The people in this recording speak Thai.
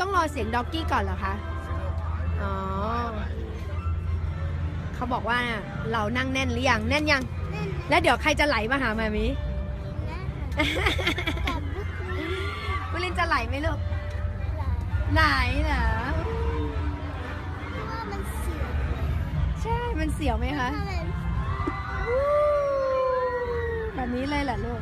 ต้องรอเสียงด็อกกี้ก่อนเหรอคะ อ๋อ เขาบอกว่าเรานั่งแน่นหรือยัง แน่นยังแน่นแล้วเดี๋ยวใครจะไหลมาหามามี่กุ้ลินจะไหลไหมลูก ไหลเหรอะมันเสียวใช่ มันเสียวไหมคะวันแบบนี้เลยแหละลูก